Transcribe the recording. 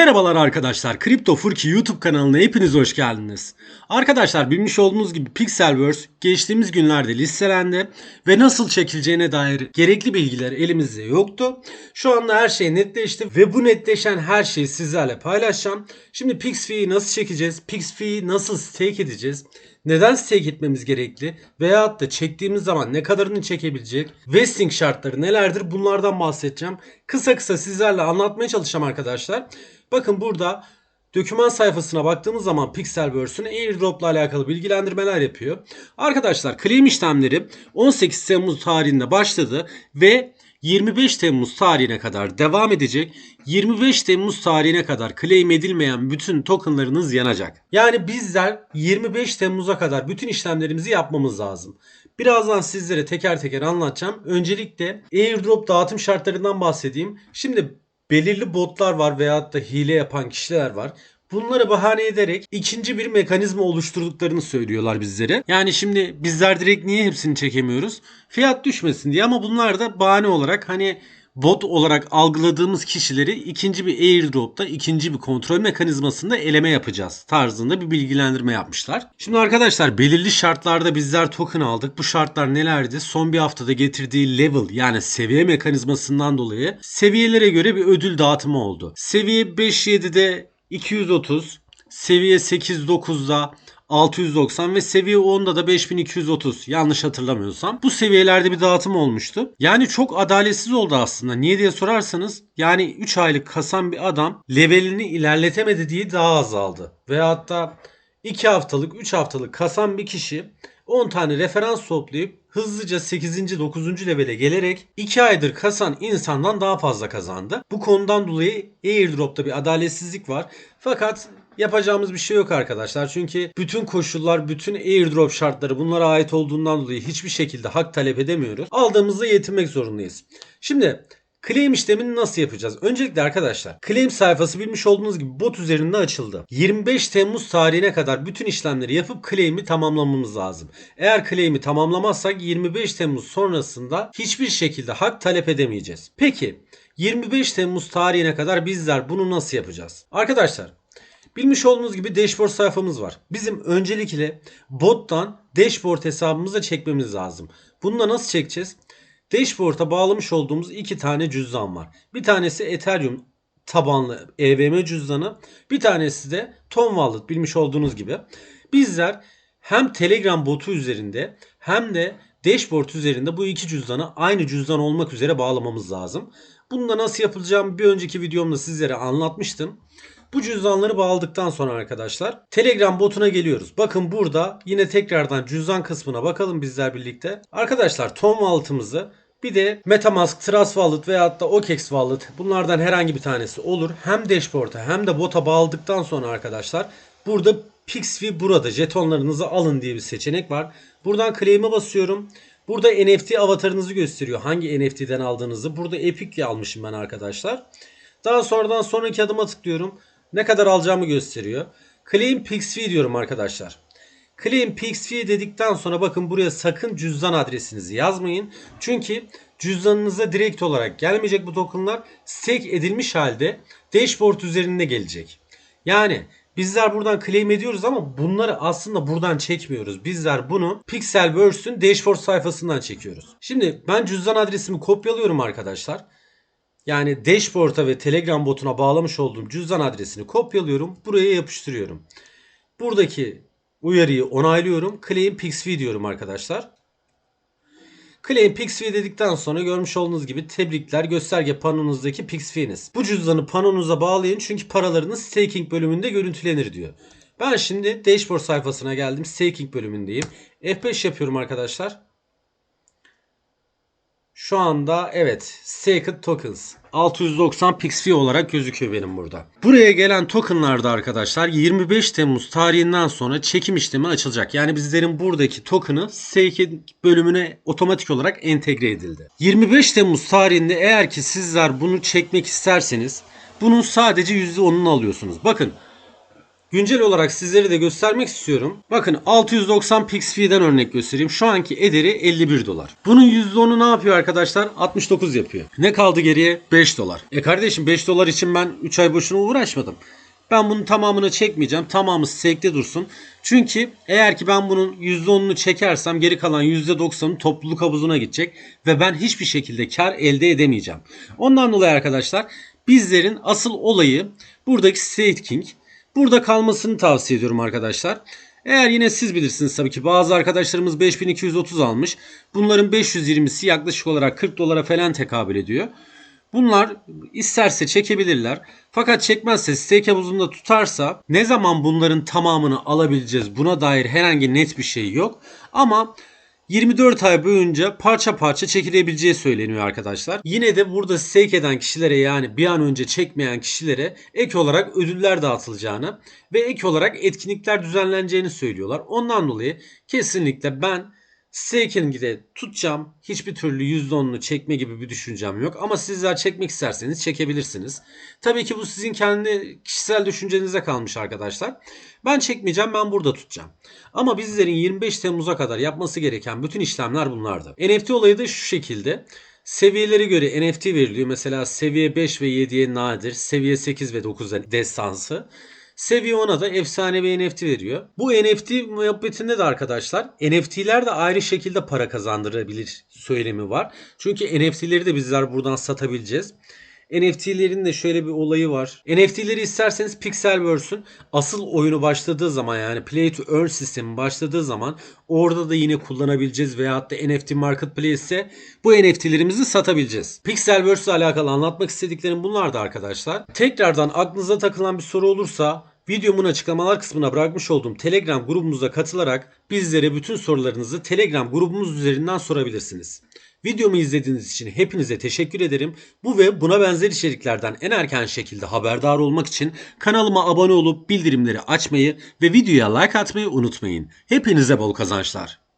Merhabalar arkadaşlar. Kripto Furki YouTube kanalına hepiniz hoş geldiniz. Arkadaşlar bilmiş olduğunuz gibi Pixelverse geçtiğimiz günlerde listelendi ve nasıl çekileceğine dair gerekli bilgiler elimizde yoktu. Şu anda her şey netleşti ve bu netleşen her şeyi sizlerle paylaşacağım. Şimdi PixFi'yi nasıl çekeceğiz? PixFi'yi nasıl stake edeceğiz? Neden stake etmemiz gerekli? Veyahut da çektiğimiz zaman ne kadarını çekebilecek? Vesting şartları nelerdir? Bunlardan bahsedeceğim. Kısa kısa sizlerle anlatmaya çalışacağım arkadaşlar. Bakın burada Doküman sayfasına baktığımız zaman Pixelverse'ün airdrop ile alakalı bilgilendirmeler yapıyor. Arkadaşlar claim işlemleri 18 Temmuz tarihinde başladı ve 25 Temmuz tarihine kadar devam edecek. 25 Temmuz tarihine kadar claim edilmeyen bütün tokenlarınız yanacak. Yani bizler 25 Temmuz'a kadar bütün işlemlerimizi yapmamız lazım. Birazdan sizlere teker teker anlatacağım. Öncelikle airdrop dağıtım şartlarından bahsedeyim. Şimdi belirli botlar var veyahut da hile yapan kişiler var. Bunları bahane ederek ikinci bir mekanizma oluşturduklarını söylüyorlar bizlere. Yani şimdi bizler direkt niye hepsini çekemiyoruz? Fiyat düşmesin diye ama bunlar da bahane olarak hani bot olarak algıladığımız kişileri ikinci bir airdrop'ta ikinci bir kontrol mekanizmasında eleme yapacağız tarzında bir bilgilendirme yapmışlar. Şimdi arkadaşlar belirli şartlarda bizler token aldık. Bu şartlar nelerdi? Son bir haftada getirdiği level yani seviye mekanizmasından dolayı seviyelere göre bir ödül dağıtımı oldu. Seviye 5-7'de 230, seviye 8-9'da 690 ve seviye 10'da da 5230 yanlış hatırlamıyorsam. Bu seviyelerde bir dağıtım olmuştu. Yani çok adaletsiz oldu aslında. Niye diye sorarsanız yani 3 aylık kasan bir adam levelini ilerletemedi diye daha azaldı. Veyahut da 2 haftalık 3 haftalık kasan bir kişi 10 tane referans toplayıp hızlıca 8. 9. levele gelerek 2 aydır kasan insandan daha fazla kazandı. Bu konudan dolayı airdrop'ta bir adaletsizlik var. Fakat yapacağımız bir şey yok arkadaşlar. Çünkü bütün koşullar, bütün airdrop şartları bunlara ait olduğundan dolayı hiçbir şekilde hak talep edemiyoruz. Aldığımızda yetinmek zorundayız. Şimdi Claim işlemini nasıl yapacağız? Öncelikle arkadaşlar claim sayfası bilmiş olduğunuz gibi bot üzerinde açıldı. 25 Temmuz tarihine kadar bütün işlemleri yapıp claim'i tamamlamamız lazım. Eğer claim'i tamamlamazsak 25 Temmuz sonrasında hiçbir şekilde hak talep edemeyeceğiz. Peki 25 Temmuz tarihine kadar bizler bunu nasıl yapacağız? Arkadaşlar Bilmiş olduğunuz gibi dashboard sayfamız var. Bizim öncelikle bottan dashboard hesabımıza çekmemiz lazım. Bunu da nasıl çekeceğiz? Dashboard'a bağlamış olduğumuz iki tane cüzdan var. Bir tanesi Ethereum tabanlı EVM cüzdanı. Bir tanesi de Tom Wallet bilmiş olduğunuz gibi. Bizler hem Telegram botu üzerinde hem de dashboard üzerinde bu iki cüzdanı aynı cüzdan olmak üzere bağlamamız lazım. Bunu da nasıl yapılacağımı bir önceki videomda sizlere anlatmıştım. Bu cüzdanları bağladıktan sonra arkadaşlar Telegram botuna geliyoruz. Bakın burada yine tekrardan cüzdan kısmına bakalım bizler birlikte. Arkadaşlar Tom Wallet'ımızı bir de Metamask, Trust Wallet veya da OKEx Wallet bunlardan herhangi bir tanesi olur. Hem dashboard'a hem de bota bağladıktan sonra arkadaşlar burada Pixvi burada jetonlarınızı alın diye bir seçenek var. Buradan claim'e basıyorum. Burada NFT avatarınızı gösteriyor. Hangi NFT'den aldığınızı. Burada Epic'le almışım ben arkadaşlar. Daha sonradan sonraki adıma tıklıyorum. Ne kadar alacağımı gösteriyor. Claim PixFi diyorum arkadaşlar. Claim PixFi dedikten sonra bakın buraya sakın cüzdan adresinizi yazmayın. Çünkü cüzdanınıza direkt olarak gelmeyecek bu tokenlar stake edilmiş halde dashboard üzerinde gelecek. Yani bizler buradan claim ediyoruz ama bunları aslında buradan çekmiyoruz. Bizler bunu Pixelverse'ün dashboard sayfasından çekiyoruz. Şimdi ben cüzdan adresimi kopyalıyorum arkadaşlar. Yani dashboard'a ve Telegram botuna bağlamış olduğum cüzdan adresini kopyalıyorum. Buraya yapıştırıyorum. Buradaki uyarıyı onaylıyorum. Claim PixV diyorum arkadaşlar. Claim PixV dedikten sonra görmüş olduğunuz gibi tebrikler gösterge panonuzdaki PixV'niz. Bu cüzdanı panonuza bağlayın çünkü paralarınız staking bölümünde görüntülenir diyor. Ben şimdi dashboard sayfasına geldim. Staking bölümündeyim. F5 yapıyorum arkadaşlar. Şu anda evet Sacred Tokens 690 PixFi olarak gözüküyor benim burada. Buraya gelen tokenlarda arkadaşlar 25 Temmuz tarihinden sonra çekim işlemi açılacak. Yani bizlerin buradaki token'ı Staking bölümüne otomatik olarak entegre edildi. 25 Temmuz tarihinde eğer ki sizler bunu çekmek isterseniz bunun sadece %10'unu alıyorsunuz. Bakın Güncel olarak sizlere de göstermek istiyorum. Bakın 690 PixFi'den örnek göstereyim. Şu anki ederi 51 dolar. Bunun %10'u ne yapıyor arkadaşlar? 69 yapıyor. Ne kaldı geriye? 5 dolar. E kardeşim 5 dolar için ben 3 ay boşuna uğraşmadım. Ben bunun tamamını çekmeyeceğim. Tamamı stake'de dursun. Çünkü eğer ki ben bunun %10'unu çekersem geri kalan %90'ı topluluk havuzuna gidecek. Ve ben hiçbir şekilde kar elde edemeyeceğim. Ondan dolayı arkadaşlar bizlerin asıl olayı buradaki staking. Burada kalmasını tavsiye ediyorum arkadaşlar. Eğer yine siz bilirsiniz tabii ki bazı arkadaşlarımız 5230 almış. Bunların 520'si yaklaşık olarak 40 dolara falan tekabül ediyor. Bunlar isterse çekebilirler. Fakat çekmezse stake havuzunda tutarsa ne zaman bunların tamamını alabileceğiz buna dair herhangi net bir şey yok. Ama 24 ay boyunca parça parça çekilebileceği söyleniyor arkadaşlar. Yine de burada stake eden kişilere yani bir an önce çekmeyen kişilere ek olarak ödüller dağıtılacağını ve ek olarak etkinlikler düzenleneceğini söylüyorlar. Ondan dolayı kesinlikle ben Staking'i de tutacağım. Hiçbir türlü %10'unu çekme gibi bir düşüncem yok. Ama sizler çekmek isterseniz çekebilirsiniz. Tabii ki bu sizin kendi kişisel düşüncenize kalmış arkadaşlar. Ben çekmeyeceğim ben burada tutacağım. Ama bizlerin 25 Temmuz'a kadar yapması gereken bütün işlemler bunlardı. NFT olayı da şu şekilde. Seviyelere göre NFT veriliyor. Mesela seviye 5 ve 7'ye nadir, seviye 8 ve 9'a destansı. Seviye 10'a da efsanevi NFT veriyor. Bu NFT muhabbetinde de arkadaşlar NFT'ler de ayrı şekilde para kazandırabilir söylemi var. Çünkü NFT'leri de bizler buradan satabileceğiz. NFT'lerin de şöyle bir olayı var. NFT'leri isterseniz Pixelverse'ün asıl oyunu başladığı zaman yani Play to Earn sistemi başladığı zaman orada da yine kullanabileceğiz veyahut da NFT Marketplace'e bu NFT'lerimizi satabileceğiz. Pixelverse ile alakalı anlatmak istediklerim bunlardı arkadaşlar. Tekrardan aklınıza takılan bir soru olursa Videomun açıklamalar kısmına bırakmış olduğum Telegram grubumuza katılarak bizlere bütün sorularınızı Telegram grubumuz üzerinden sorabilirsiniz. Videomu izlediğiniz için hepinize teşekkür ederim. Bu ve buna benzer içeriklerden en erken şekilde haberdar olmak için kanalıma abone olup bildirimleri açmayı ve videoya like atmayı unutmayın. Hepinize bol kazançlar.